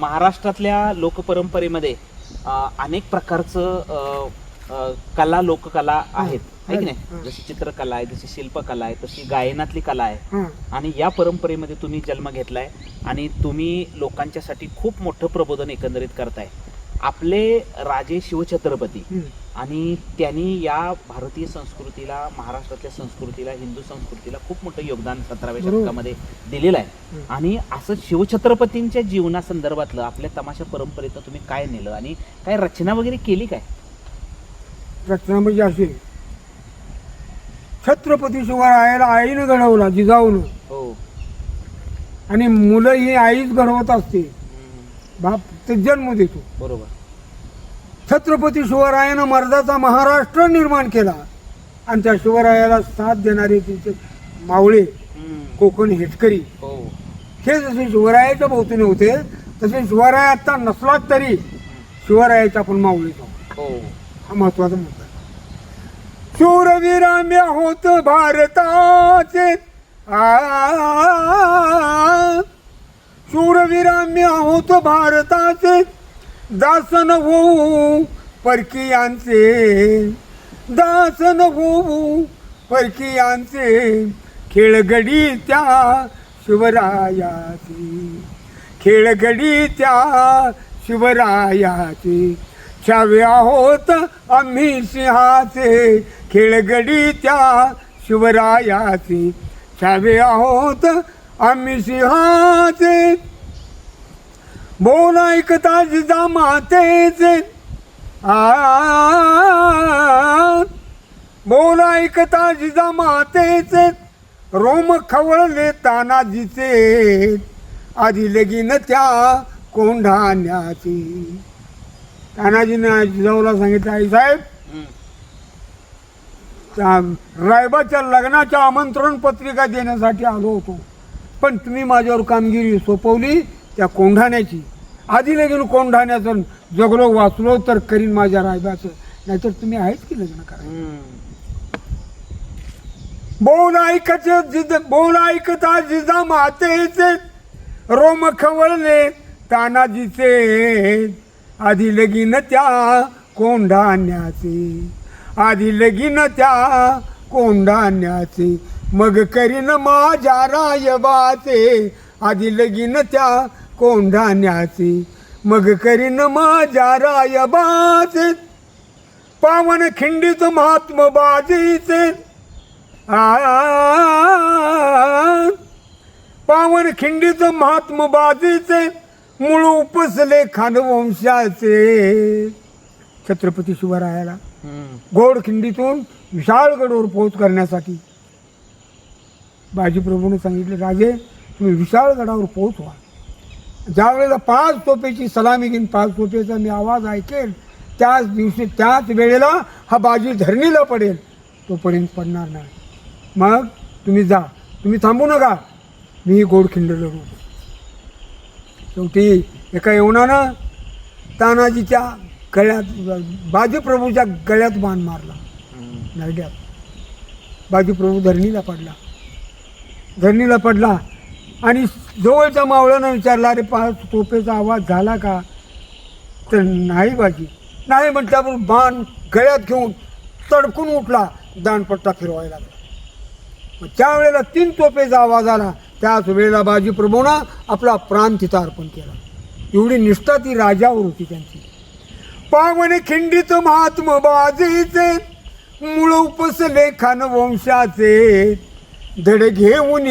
महाराष्ट्रातल्या लोकपरंपरेमध्ये अनेक प्रकारचं कला लोककला आहेत. आहे की नाही. जशी चित्रकला आहे जशी शिल्पकला आहे तशी गायनातली कला आहे. आणि या परंपरेमध्ये तुम्ही जन्म घेतलाय आणि तुम्ही लोकांच्यासाठी खूप मोठं प्रबोधन एकंदरीत करताय. आपले राजे शिवछत्रपती. आणि त्यांनी या भारतीय संस्कृतीला महाराष्ट्रातल्या संस्कृतीला हिंदू संस्कृतीला खूप मोठं योगदान सतराव्या. शतकामध्ये दिलेलं आहे. आणि असं शिवछत्रपतींच्या जीवनासंदर्भातलं आपल्या तमाशा परंपरेतनं तुम्ही काय नेलं आणि काय रचना वगैरे केली काय? रचना म्हणजे अशी. छत्रपती शिवरायाला आईनं घडवला जिजाऊनं. हो. आणि मुलं ही आईच घडवत असते. बाप ते जन्म देतो. बरोबर. छत्रपती शिवरायानं मर्दाचा महाराष्ट्र निर्माण केला. आणि त्या शिवरायाला साथ देणारे तिचे मावळे कोकण हेटकरी हो. हे जसे शिवरायाच्या भोवतीने होते तसे शिवराय आता नसला तरी शिवरायाच्या आपण मावळे हो. हा महत्त्वाचा मुद्दा. शूरवीराम्य होत भारताचे. आ शूरवीराम्य होत भारताचे. दासन होऊ परकीयांचे. दासन होऊ परकीयांचे. खेळगडी त्या शिवरायाची. खेळगडी त्या शिवरायाची. छावे आहोत आम्ही सिंहाचे. खेळगडी त्या शिवरायाचे. छावे आहोत आम्ही सिंहाचे. बोल ऐकता जिजा मातेचे आ बोल ऐकता जिजा मातेचे रोम खवळले तानाजीचे आधी लगीन त्या कोंढाण्याची। तानाजीने जिजाऊला सांगितलं आई साहेब. त्या रायबाच्या लग्नाच्या आमंत्रण पत्रिका देण्यासाठी आलो होतो. पण तुम्ही माझ्यावर कामगिरी सोपवली त्या कोंढाण्याची. आधी लगीन कोंढाण्याचं जगलो वाचलो तर करीन माझ्या रायबाचं. नाहीतर तुम्ही आहेच की लग्न करा बोल ऐकत जिद बोल ऐकता जिजा मातेचे रोम खवळले तानाजीचे आधी लगीन त्या कोंढाण्याचे. आधी लगीन त्या कोंढाण्याचे. मग करीन माझ्या रायबाचे. आधी लगीन त्या कोंढाण्याचे. मग करीन माझ्या रायबाचे. पावन खिंडीत महात्म बाजीचे. पावन खिंडीचं महात्म बाजीचे. मूळ उपसले खानवंशाचे छत्रपती शिवरायाला. हम्म. गोड खिंडीतून विशाळगडवर पोहोच करण्यासाठी. बाजीप्रभूने सांगितले राजे तुम्ही विशाळगडावर पोहोचवा. ज्या वेळेला पाच तोफेची सलामी घेईन पाच तोफेचा मी आवाज ऐकेल त्याच दिवशी त्याच वेळेला हा बाजी धरणीला पडेल तोपर्यंत पडणार नाही. मग तुम्ही जा. तुम्ही थांबू नका. मी गोडखिंड लढू शेवटी एका येवणानं तानाजीच्या गळ्यात बाजीप्रभूच्या गळ्यात बाण मारला. नरड्यात. बाजीप्रभू धरणीला पडला. धरणीला पडला. आणि जवळच्या मावळ्यानं विचारला अरे पाच तोपेचा आवाज झाला का? तर नाही बाजी. नाही म्हटल्यावर बाण गळ्यात घेऊन तडकून उठला दानपट्टा फिरवायला लागला. मग त्यावेळेला तीन तोपेचा आवाज आला. त्याच वेळेला बाजी प्रभूना आपला प्राण तिथं अर्पण केला. एवढी निष्ठा ती राजावर होती त्यांची. पावने खिंडीत महात्म बाजीचे मूळ उपसले खान वंशाचे धड घेऊन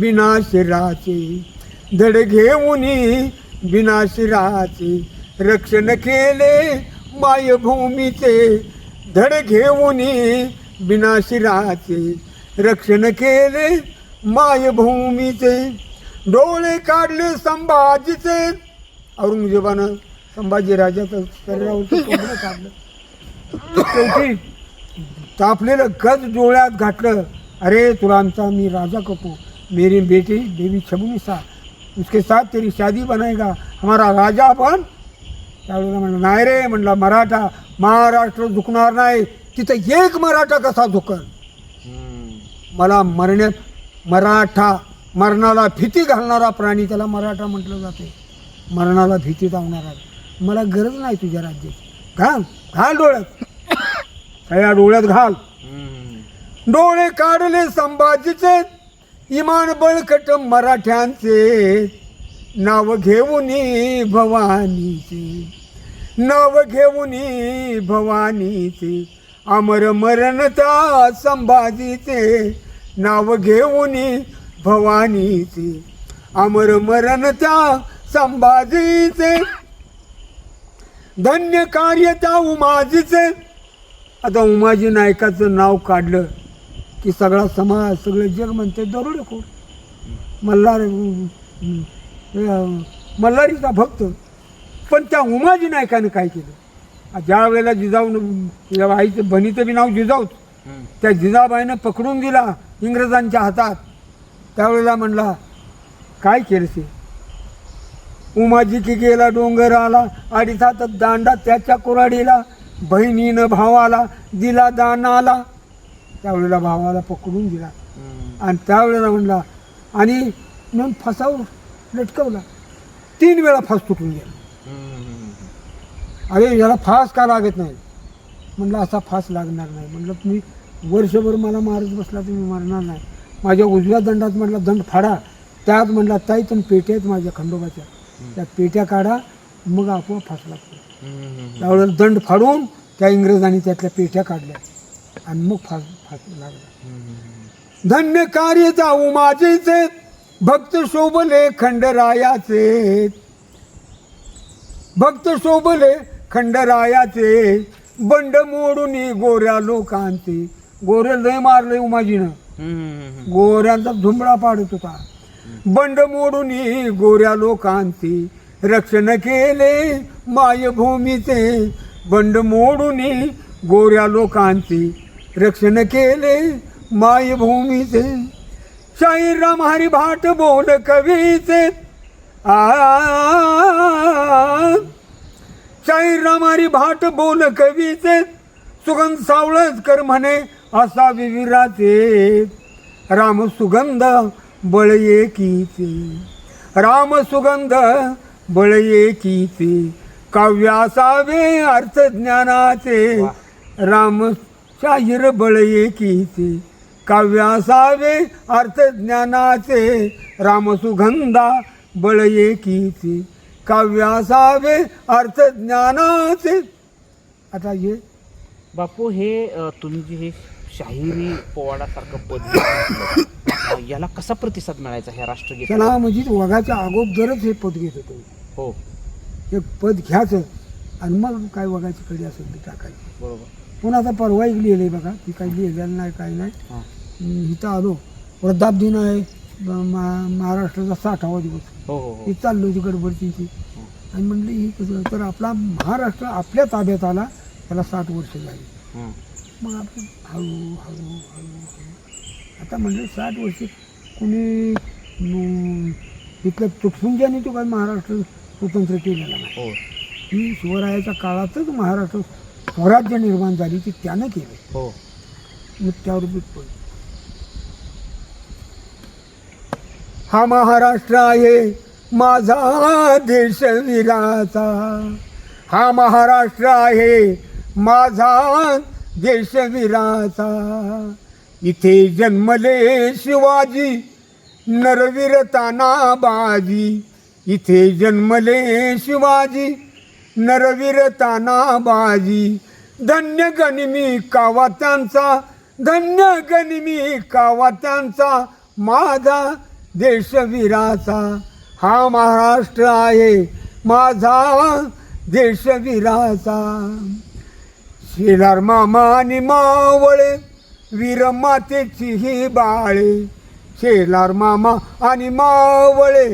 बिनाशिराचे धड घेऊन बिनाशिराचे रक्षण केले मायभूमीचे. धड घेऊन बिनाशिराचे रक्षण केले मायभूमीचे. डोळे काढले संभाजीचे. औरंगजेबानं संभाजी राजाचं शरीरावर काढलं. शेवटी तापलेलं गज डोळ्यात घातलं. अरे तुरांचा मी राजा कपू. मेरी बेटी देवी छबुनी साथ उसके साथ तेरी शादी बनाएगा। हमारा राजा बन। त्यावेळेला म्हणलं नाही रे म्हणला मराठा महाराष्ट्र झुकणार नाही तिथं एक मराठा कसा झुकल. मला मरण्यात मराठा मरणाला भीती घालणारा प्राणी त्याला मराठा म्हटलं जाते. मरणाला भीती धावणारा मला गरज नाही तुझ्या राज्याची. घाल घाल डोळ्यात. सगळ्या डोळ्यात घाल. डोळे काढले संभाजीचे. इमान बळकट मराठ्यांचे नाव घेऊन भवानीचे. नाव घेऊन भवानीचे. अमर मरणता संभाजीचे नाव घेऊन भवानीचे. अमर मरणता संभाजीचे. धन्य कार्यता उमाजीचे. आता उमाजी नायकाचं नाव काढलं. की सगळा समाज सगळं जग म्हणते दरोडेखोर मल्हार मल्हारीचा भक्त. पण त्या उमाजी नायकानं काय केलं? ज्या वेळेला जिजाऊ आईचं बनीचं बी नाव जिजाऊच. त्या जिजाबाईनं पकडून दिला इंग्रजांच्या हातात. त्यावेळेला म्हणला काय केलं ते उमाजी की गेला डोंगर आला अडीच हातात दांडा त्याच्या कुराडीला बहिणीनं भावाला दिला दानाला. त्यावेळेला भावाला पकडून दिला. आणि त्यावेळेला म्हणला आणि मग फसावर लटकवला. तीन वेळा फास तुटून गेला. अरे याला फास का लागत नाही? म्हणलं असा फास लागणार नाही. म्हणलं तुम्ही वर्षभर मला मारत बसला तुम्ही मरणार नाही. माझ्या उजव्या दंडात म्हटलं दंड फाडा. त्यात म्हणला ताई पण पेट्या आहेत माझ्या खंडोबाच्या. त्या पेट्या काढा मग आपोआप फास लागतो. त्यावेळेला दंड फाडून त्या इंग्रजांनी त्यातल्या पेट्या काढल्या आणि मग फास फास लागला. धन्य कार्य जाऊ माझेचे भक्त शोभले खंडरायाचे. भक्त शोभले खंडरायाचे बंड मोडून गोऱ्या लोकांचे. गोरे लय मारले उमाजीनं. गोऱ्यांचा झुंबडा पाडत होता. बंड मोडून गोऱ्या लोकांचे. रक्षण केले मायभूमीचे. बंड मोडून गोऱ्या लोकांचे. रक्षण केले मायभूमीचे. शाहीराम हरी भाट बोल कवीचे. आ शाहीराम हरी भाट बोल कवीचे. सुगंध सावळकर म्हणे असा विविराचे राम सुगंध बळ एकीचे राम सुगंध बळ एकीचे काव्य असावे अर्थ ज्ञानाचे. राम शाहीर बळ एकीचे काव्य असावे अर्थ ज्ञानाचे राम सुगंधा बळ एकीचे काव्य असावे अर्थ ज्ञानाचे आता हे बापू हे तुम्ही हे शाहिरी पोवाडासारखं पद याला कसा प्रतिसाद मिळायचा ह्या राष्ट्रगीताला? त्याला म्हणजे वगाच्या अगोदरच हे पद घेत होतो. हो. हे पद घ्यायचं आणि मग काय वगाची कडी असेल ती टाकायची. बरोबर. पुन्हा आता परवा एक बघा. ती काही लिहिलेलं नाही काही नाही. इथं आलो. वृद्धाप दिन आहे. ब- मा- महाराष्ट्राचा साठावा दिवस. हो हो हो. ही चाललो होती गडबडची ती आणि म्हणलं ही कसं? तर आपला महाराष्ट्र आपल्या ताब्यात आला. त्याला साठ वर्ष झाली. हं. मग आपण हळू हळू हळू हळू. आता म्हणलं साठ वर्ष कुणी म, इथलं तो काय महाराष्ट्र स्वतंत्र केलेला नाही. हो. ही शिवरायाच्या काळातच महाराष्ट्र स्वराज्य निर्माण झाली ती त्यानं केलं. हो. मग त्यावर हा महाराष्ट्र आहे माझा देश वीराचा. हा महाराष्ट्र आहे माझा देश वीराचा. इथे जन्मले शिवाजी नरवीर तानाबाजी. इथे जन्मले शिवाजी नरवीर तानाबाजी धन्य गनिमी कावा त्यांचा धन्य गनिमी कावा त्यांचा माझा देशवीराचा. हा महाराष्ट्र आहे माझा देशवीराचा. शेलार मामा आणि मावळे वीर मातेची ही बाळे. शेलार मामा आणि मावळे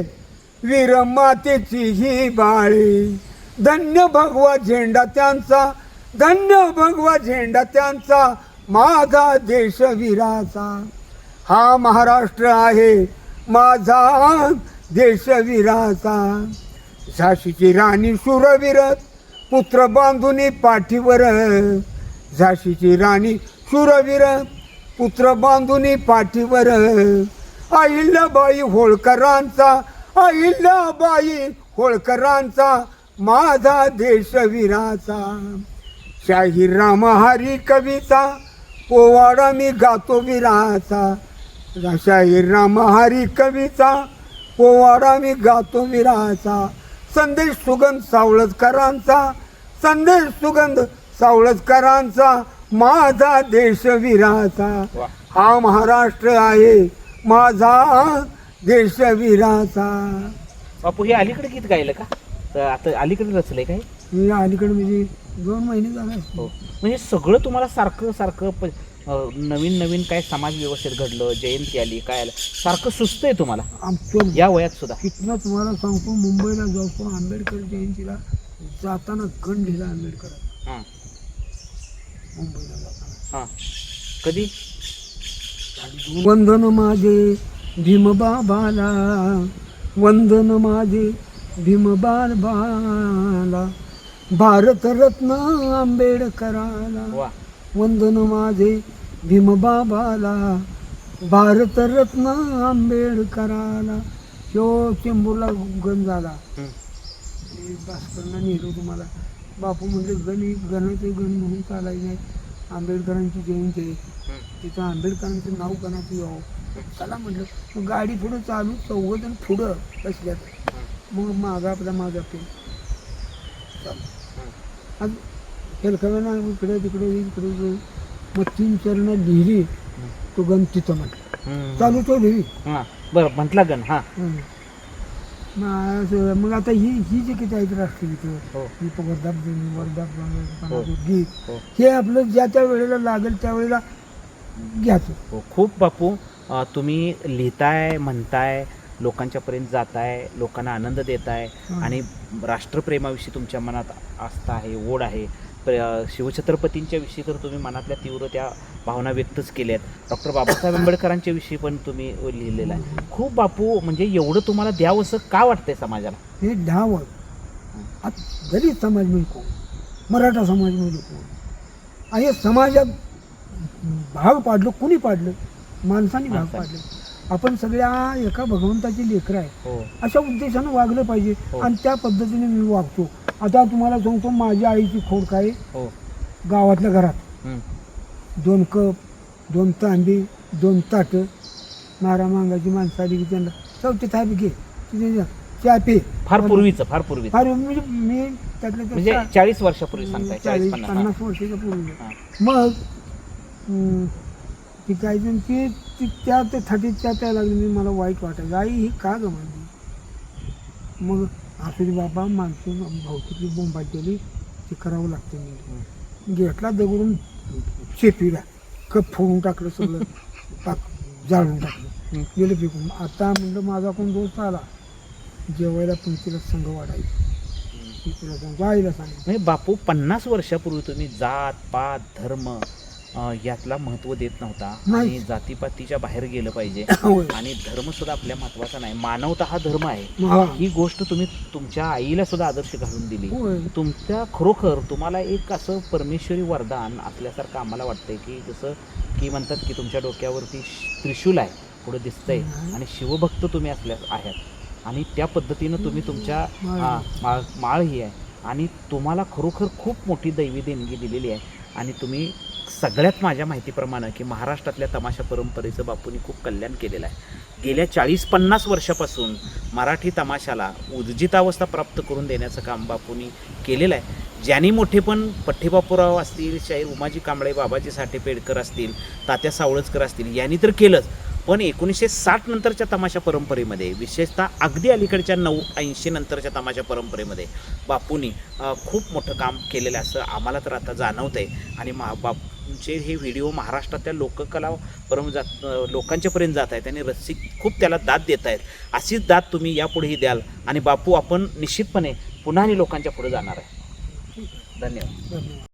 वीर मातेची ही बाळे. धन्य भगवा झेंडा त्यांचा धन्य भगवा झेंडा त्यांचा माझा देशवीराचा हा महाराष्ट्र आहे माझा देशवीराचा झाशीची राणी शूरवीरत पुत्र बांधुनी पाठीवर. झाशीची राणी शूरवीर पुत्र बांधुनी पाठीवर. अहिल्याबाई होळकरांचा अहिल्याबाई होळकरांचा माझा देशवीराचा शाहीराम हरी कवीचा पोवाडा मी गातो वीराचा शाहीराम हरी कवीचा पोवाडा मी गातो वीराचा संदेश सुगंध सावळतकरांचा संदेश सुगंध सावळतकरांचा माझा देशवीराचा हा महाराष्ट्र आहे माझा देशवीराचा बापू हे अलीकडे गीत गायलं का? तर आता अलीकडे रचलंय काय? मी अलीकडे म्हणजे दोन महिने झाले. असतील. हो. म्हणजे सगळं तुम्हाला सारखं सारखं प- अं, नवीन नवीन काय समाज व्यवस्थेत घडलं जयंती आली काय आलं सारखं सुचतंय तुम्हाला? आमचं या वयात सुद्धा. इथनं तुम्हाला सांगतो मुंबईला जातो आंबेडकर जयंतीला जाताना गण लिहिला आंबेडकर. हां. मुंबईला जाताना. हां. कधी? वंदन माझे भीमबाबाला वंदन माझे भीमबाल बाला भारतरत्न आंबेडकराला. वंदन माझे भीमबाबाला भारतरत्न आंबेडकराला. ह्यो चेंबूरला गण झाला. भास्करना नेलो तुम्हाला. बापू म्हणजे गण गणाचे गण म्हणून चालायचे नाही आंबेडकरांची जयंती आहे. तिथं आंबेडकरांचं नाव कणाचं यावं? चला म्हटलं गाडी पुढं चालू चौघं जण पुढं बसल्यात. मग मागा आपला. पे आज हेलकव्यानं इकडे तिकडे इकडे. मग तीन चरण लिहिली. तो गण तिथं म्हटलं. चालू तो लिहिली. हां बरं म्हटला गण हां. मग आता ही ही जी किती आहेत राष्ट्रगीतं हो. ही वर्धाप वर्धाप हो. गीत. हो. हे आपलं ज्या त्या वेळेला लागेल त्यावेळेला घ्यायचं. खूप बापू तुम्ही लिहिताय म्हणताय लोकांच्यापर्यंत जाताय लोकांना आनंद देताय हं. आणि राष्ट्रप्रेमाविषयी तुमच्या मनात आस्था आहे ओढ आहे. प्र- शिवछत्रपतींच्या विषयी तर तुम्ही मनातल्या तीव्र त्या भावना व्यक्तच केल्यात. डॉक्टर बाबासाहेब आंबेडकरांच्या विषयी पण तुम्ही लिहिलेलं आहे. खूप बापू म्हणजे एवढं तुम्हाला द्यावंसं का वाटतंय समाजाला? हे आता दलित समाज म्हणजे कोण? मराठा समाज म्हणजे कोण? आणि समाजात भाग पाडलं कुणी पाडलं? माणसाने भाग. पाडले. आपण सगळ्या एका भगवंताची लेकरं आहे हो. अशा उद्देशानं वागलं पाहिजे हो. आणि त्या पद्धतीने मी वागतो. आता तुम्हाला सांगतो माझ्या आईची खोड काय? हो. गावातल्या घरात. दोन कप दोन तांबी दोन ताटं मारा मांगाची माणसं आली की त्यांना चौथी थाप घे. तिथे चहा पे. फार पूर्वीचं फार पूर्वीचं. फार म्हणजे मी म्हणजे चा- चाळीस वर्षापूर्वी सांगताय चाळीस चाळीस पन्नास पन्नास वर्षाच्या पूर्वी. मग ती काय ती ती त्या त्या थाटीत त्या त्या लागली मी मला वाईट वाटायचं आई ही का ग म्हणली? मग असू बाबा माणसं भावकीतली बोंबात केली ते करावं लागतं मी घेतला दगडून शेपीला कप फोडून टाकलं सगळं पाक जाळून टाकलं. गेलं पिकून आता म्हणलं माझा कोण दोस्त आला? जेवायला पंक्तीला संघ वाढायचं. तिला आईला सांग. म्हणजे बापू पन्नास वर्षापूर्वी तुम्ही जात पात धर्म यातला महत्त्व देत नव्हता. आणि जातीपातीच्या बाहेर गेलं पाहिजे. आणि धर्म सुद्धा आपल्या महत्त्वाचा नाही. मानवता हा धर्म आहे. हा. गोष्ट तुम्ही तुमच्या आईला सुद्धा आदर्श घालून दिली. तुमच्या खरोखर तुम्हाला एक असं परमेश्वरी वरदान असल्यासारखं आम्हाला वाटतंय की जसं की म्हणतात की तुमच्या डोक्यावरती त्रिशूल आहे. पुढे दिसतंय. आणि शिवभक्त तुम्ही असल्या आहात. आणि त्या पद्धतीनं तुम्ही तुमच्या माळ ही आहे. आणि तुम्हाला खरोखर खूप मोठी दैवी देणगी दिलेली आहे. आणि तुम्ही सगळ्यात माझ्या माहितीप्रमाणे की महाराष्ट्रातल्या तमाशा परंपरेचं बापूंनी खूप कल्याण केलेलं आहे. गेल्या चाळीस पन्नास वर्षापासून मराठी तमाशाला उर्जितावस्था प्राप्त करून देण्याचं काम बापूंनी केलेलं आहे. ज्यांनी मोठे पण पठ्ठेबापूराव असतील शाहीर उमाजी कांबळे बाबाजी साठे पेडकर असतील तात्या सावळजकर असतील यांनी तर केलंच. पण एकोणीसशे साठ नंतरच्या तमाशा परंपरेमध्ये विशेषतः अगदी अलीकडच्या नऊ ऐंशी नंतरच्या तमाशा परंपरेमध्ये बापूंनी खूप मोठं काम केलेलं आहे असं आम्हाला तर आता जाणवतं आहे आणि मा तुमचे हे व्हिडिओ महाराष्ट्रातल्या लोककला परम जात लोकांच्यापर्यंत जात आहेत आणि रसिक खूप त्याला दाद देत आहेत. अशीच दाद तुम्ही यापुढेही द्याल आणि बापू आपण निश्चितपणे पुन्हा आणि लोकांच्या पुढे जाणार आहे. धन्यवाद. धन्यवाद.